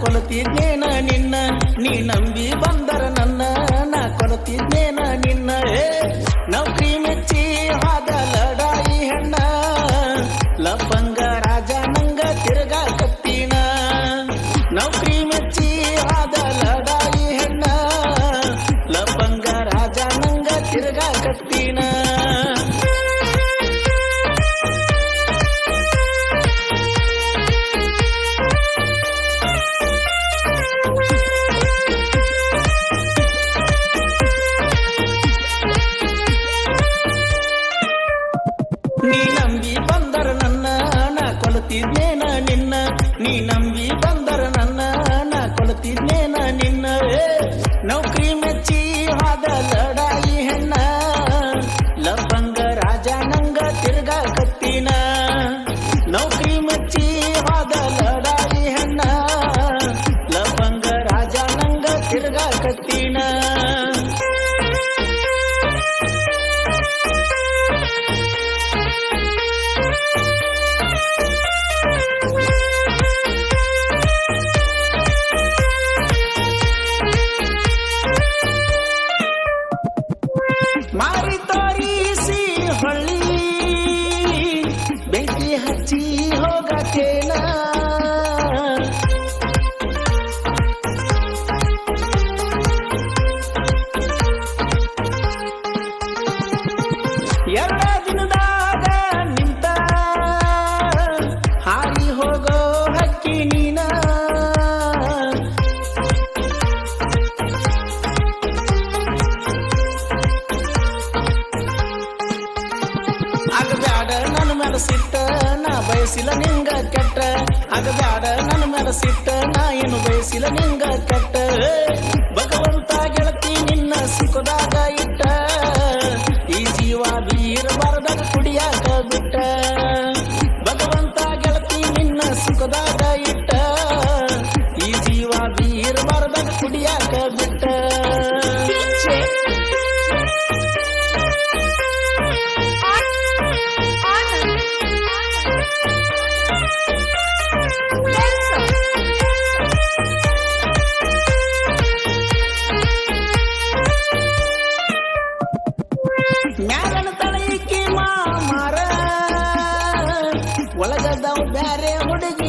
ಕೊಲತಿದ್ದೇನ ನಿನ್ನ ನೀ ನಂಬಿ ಬಂದರ ನನ್ನ ನಾ ಕೊಲತಿದ್ದೇನ ನಿನ್ನ. ಏ ನೌಕರಿ ಮೆಚ್ಚ you. ಮಳ್ಳಿ ಬೆಂಕಿ ಹಚ್ಚಿ ಹೋಗಕೇನಾ மேல ಸಿಟ್ಟ ನಾ ಬಯಸಿಲ್ಲ ನಿಂಗ ಕೆಟ್ಟ ಅದ ಬ್ಯಾಡ ನನ್ನ ಮೇಲೆ ಸಿಟ್ಟ ನಾ ಏನು ಬಯಸಿಲ್ಲ ನಿಂಗ ಕೆಟ್ಟ ಭಗವಂತ ಗೆಳತಿ ನಿನ್ನ ಸುಖದಾಗ ಇಟ್ಟ ಬೇರೆ ಹುಡುಗಿ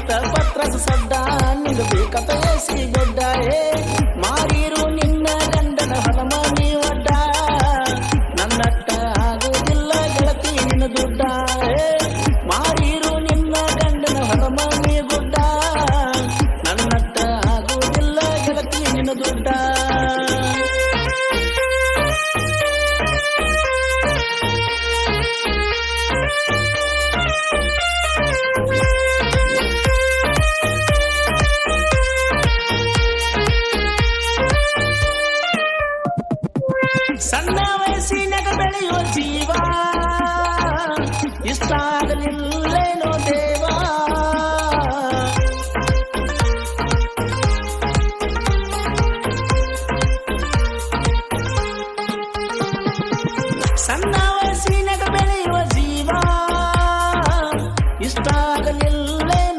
ಅಂತ ಪತ್ರಸ ಸಡ್ಡ ನಿಂದು ಬೇಕಂತ ಎಸಿಗ கடல் இல்லை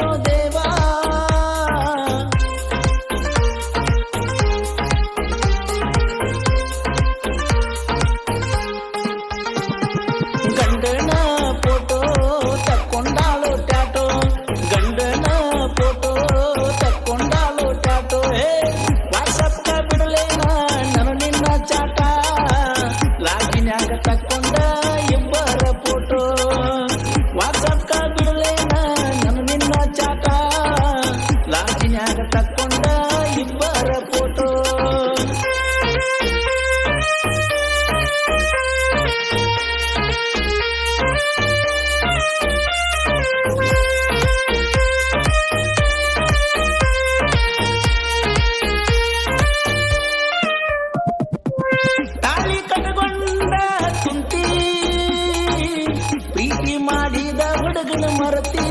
ಮಾಡಿದ ಹುಡುಗನ ಮರತಿ.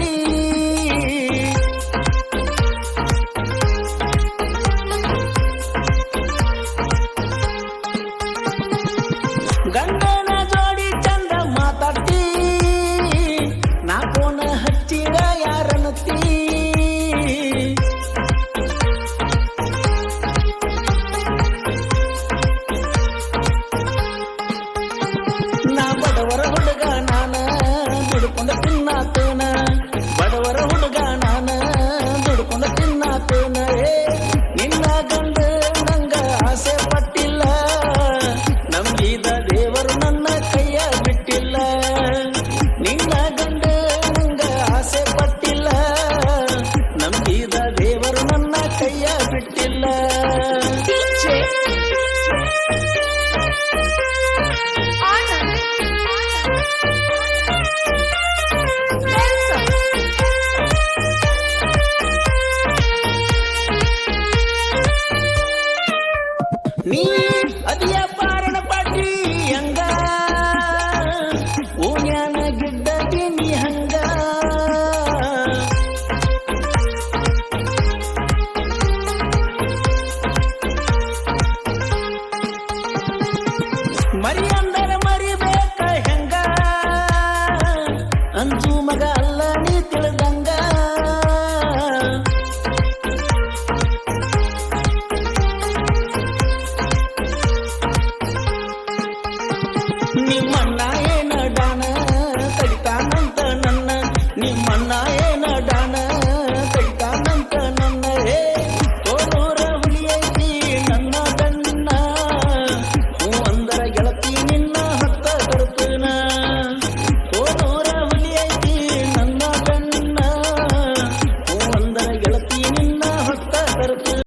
ಗಂಡನ ಜೋಡಿ ಚಂದ ಮಾತಾಡ್ತಿ. ನಾ ಕೋನ ಹಚ್ಚಿದ ಯಾರನ್ನತಿ ನಾ ಬಡವರ ಹುಡುಗ, ನಾನು அந்த பின்னாக்கு